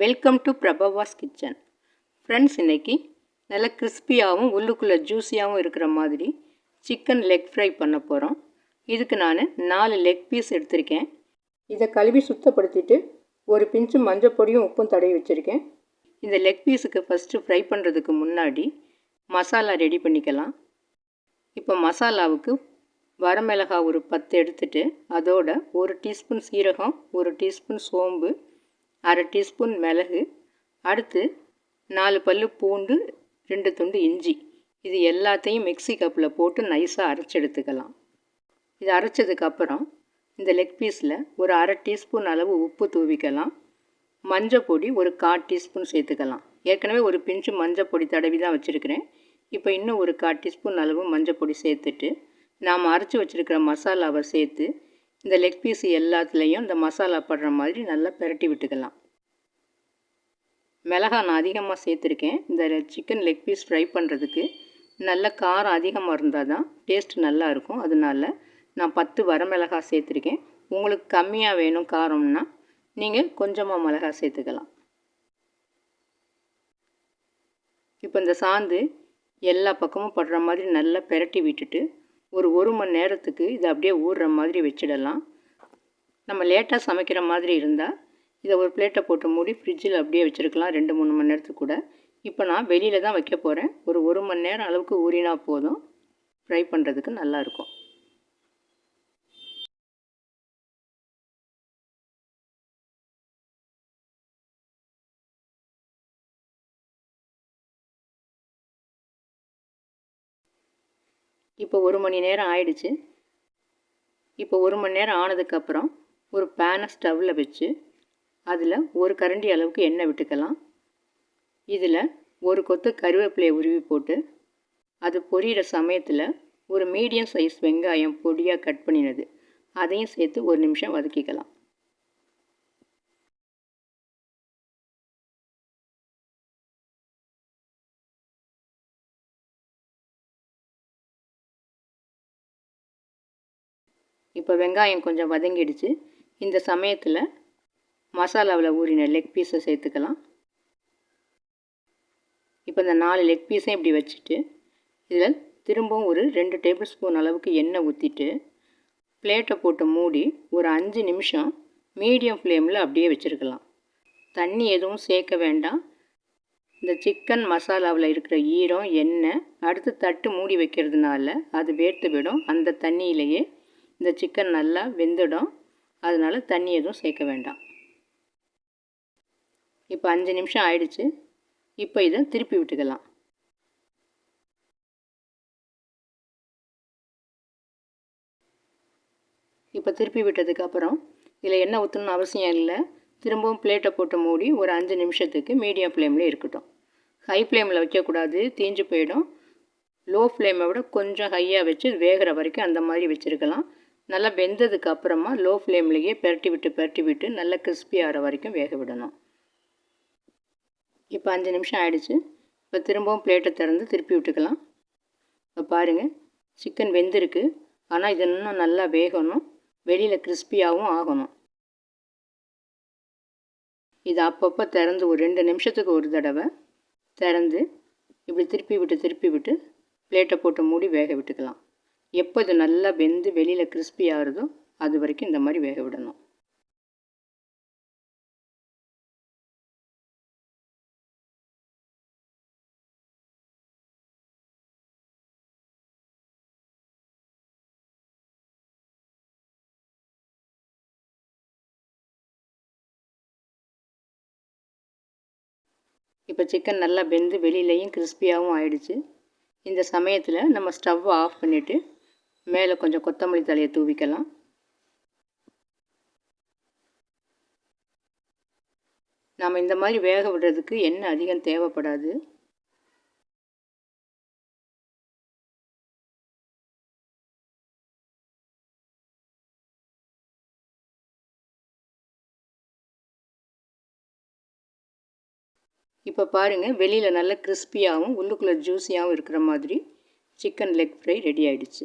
Welcome to Prabhavas kitchen friends இன்றைக்கி நல்ல கிறிஸ்பியாகவும் உள்ளுக்குள்ளே ஜூஸியாகவும் இருக்கிற மாதிரி சிக்கன் லெக் ஃப்ரை பண்ண போகிறோம் இதுக்கு நான் நாலு லெக் பீஸ் எடுத்திருக்கேன். இதை கழுவி சுத்தப்படுத்திட்டு ஒரு பிஞ்சு மஞ்சள் பொடியும் உப்பும் தடவி வச்சுருக்கேன். இந்த லெக் பீஸுக்கு ஃபஸ்ட்டு ஃப்ரை பண்ணுறதுக்கு முன்னாடி மசாலா ரெடி பண்ணிக்கலாம். இப்போ மசாலாவுக்கு வரமிளகா ஒரு பத்து எடுத்துட்டு அதோட ஒரு டீஸ்பூன் சீரகம் ஒரு டீஸ்பூன் சோம்பு அரை டீஸ்பூன் மிளகு அடுத்து நாலு பல் பூண்டு ரெண்டு துண்டு இஞ்சி. இது எல்லாத்தையும் மிக்சி கப்பில் போட்டு நைஸாக அரைச்சி எடுத்துக்கலாம். இது அரைச்சதுக்கப்புறம் இந்த லெக் பீஸில் ஒரு அரை டீஸ்பூன் அளவு உப்பு தூவிக்கலாம். மஞ்சள் பொடி ஒரு கால் டீஸ்பூன் சேர்த்துக்கலாம். ஏற்கனவே ஒரு பிஞ்சு மஞ்சள் பொடி தடவி தான் வச்சுருக்கிறேன். இப்போ இன்னும் ஒரு கால் டீஸ்பூன் அளவு மஞ்சள் பொடி சேர்த்துட்டு நாம் அரைச்சி வச்சுருக்கிற மசாலாவை சேர்த்து இந்த லெக் பீஸ் எல்லாத்துலேயும் இந்த மசாலா படுற மாதிரி நல்லா பெரட்டி விட்டுக்கலாம். மிளகா நான் அதிகமாக சேர்த்துருக்கேன். இந்த சிக்கன் லெக் பீஸ் ஃப்ரை பண்ணுறதுக்கு நல்ல காரம் அதிகமாக இருந்தால் தான் டேஸ்ட் நல்லா இருக்கும். அதனால நான் பத்து வரமிளகா சேர்த்துருக்கேன். உங்களுக்கு கம்மியாக வேணும் காரம்னா நீங்கள் கொஞ்சமாக மிளகா சேர்த்துக்கலாம். இப்போ இந்த சாந்து எல்லா பக்கமும் படுற மாதிரி நல்லா பெரட்டி விட்டுட்டு ஒரு ஒரு மணி நேரத்துக்கு இதை அப்படியே ஊறுற மாதிரி வச்சிடலாம். நம்ம லேட்டாக சமைக்கிற மாதிரி இருந்தால் இதை ஒரு பிளேட்டை போட்டு மூடி ஃப்ரிட்ஜில் அப்படியே வச்சுருக்கலாம் ரெண்டு மூணு மணி நேரத்துக்கு கூட. இப்போ நான் வெளியில் தான் வைக்க போகிறேன் ஒரு ஒரு மணி நேரம் அளவுக்கு ஊறினா போதும். ஃப்ரை பண்ணுறதுக்கு நல்லாயிருக்கும் இப்போ ஒரு மணி நேரம் ஆயிடுச்சு. இப்போ ஒரு மணி நேரம் ஆனதுக்கப்புறம் ஒரு பேனை ஸ்டவ்வில் வச்சு அதில் ஒரு கரண்டி அளவுக்கு எண்ணெய் விட்டுக்கலாம். இதில் ஒரு கொத்து கருவேப்பிலையை உருவி போட்டு அது பொரியிற சமயத்தில் ஒரு மீடியம் சைஸ் வெங்காயம் பொடியாக கட் பண்ணினது. அதையும் சேர்த்து ஒரு நிமிஷம் வதக்கிக்கலாம். இப்போ வெங்காயம் கொஞ்சம் வதங்கிடுச்சு. இந்த சமயத்தில் மசாலாவில் ஊறின லெக் பீஸை சேர்த்துக்கலாம். இப்போ இந்த நாலு லெக் பீஸையும் இப்படி வச்சுட்டு இதில் திரும்பவும் ஒரு ரெண்டு டேபிள் ஸ்பூன் அளவுக்கு எண்ணெய் ஊற்றிட்டு பிளேட்டை போட்டு மூடி ஒரு அஞ்சு நிமிஷம் மீடியம் ஃப்ளேமில் அப்படியே வச்சுருக்கலாம். தண்ணி எதுவும் சேர்க்க வேண்டாம். இந்த சிக்கன் மசாலாவில் இருக்கிற ஈரம் எண்ணெய் அடுத்து தட்டு மூடி வைக்கிறதுனால அது வேர்த்து விடும். அந்த தண்ணியிலேயே இந்த சிக்கன் நல்லா வெந்துடும். அதனால் தண்ணி எதுவும் சேர்க்க வேண்டாம். இப்போ அஞ்சு நிமிஷம் ஆயிடுச்சு. இப்போ இதை திருப்பி விட்டுக்கலாம். இப்போ திருப்பி விட்டதுக்கப்புறம் இதில் எண்ணெய் ஊற்றணும்னு அவசியம் இல்லை. திரும்பவும் பிளேட்டை போட்டு மூடி ஒரு அஞ்சு நிமிஷத்துக்கு மீடியம் ஃப்ளேமில் இருக்கட்டும். ஹை ஃப்ளேமில் வைக்கக்கூடாது. தீஞ்சு போயிடும். லோ ஃப்ளேமை விட கொஞ்சம் ஹையாக வச்சு வேகிற வரைக்கும் அந்த மாதிரி வச்சுருக்கலாம். நல்லா வெந்ததுக்கு அப்புறமா லோ ஃப்ளேம்லேயே பெரட்டி விட்டு பெரட்டி விட்டு நல்லா கிறிஸ்பி ஆகிற வரைக்கும் வேக விடணும். இப்போ அஞ்சு நிமிஷம் ஆயிடுச்சு. இப்போ திரும்பவும் பிளேட்டை திறந்து திருப்பி விட்டுக்கலாம். இப்போ பாருங்கள் சிக்கன் வெந்திருக்கு. ஆனால் இது இன்னும் நல்லா வேகணும். வெளியில் கிறிஸ்பியாகவும் ஆகணும். இது அப்பப்போ திறந்து ஒரு ரெண்டு நிமிஷத்துக்கு ஒரு தடவை திறந்து இப்படி திருப்பி விட்டு திருப்பி விட்டு பிளேட்டை போட்டு மூடி வேக விட்டுக்கலாம். எப்போ இது நல்லா வெந்து வெளியில் கிறிஸ்பி ஆகிறதோ அது வரைக்கும் இந்த மாதிரி வேக விடணும். இப்போ சிக்கன் நல்லா வெந்து வெளியிலையும் கிறிஸ்பியாகவும் ஆயிடுச்சு. இந்த சமயத்தில் நம்ம ஸ்டவ் ஆஃப் பண்ணிவிட்டு மேலே கொஞ்சம் கொத்தமல்லி தலையை தூவிக்கலாம். நாம் இந்த மாதிரி வேக விடுறதுக்கு எண்ணெய் அதிகம் தேவைப்படாது. இப்போ பாருங்கள் வெளியில் நல்ல கிறிஸ்பியாகவும் உள்ளுக்குள்ளே ஜூஸியாகவும் இருக்கிற மாதிரி சிக்கன் லெக் ஃப்ரை ரெடி ஆகிடுச்சு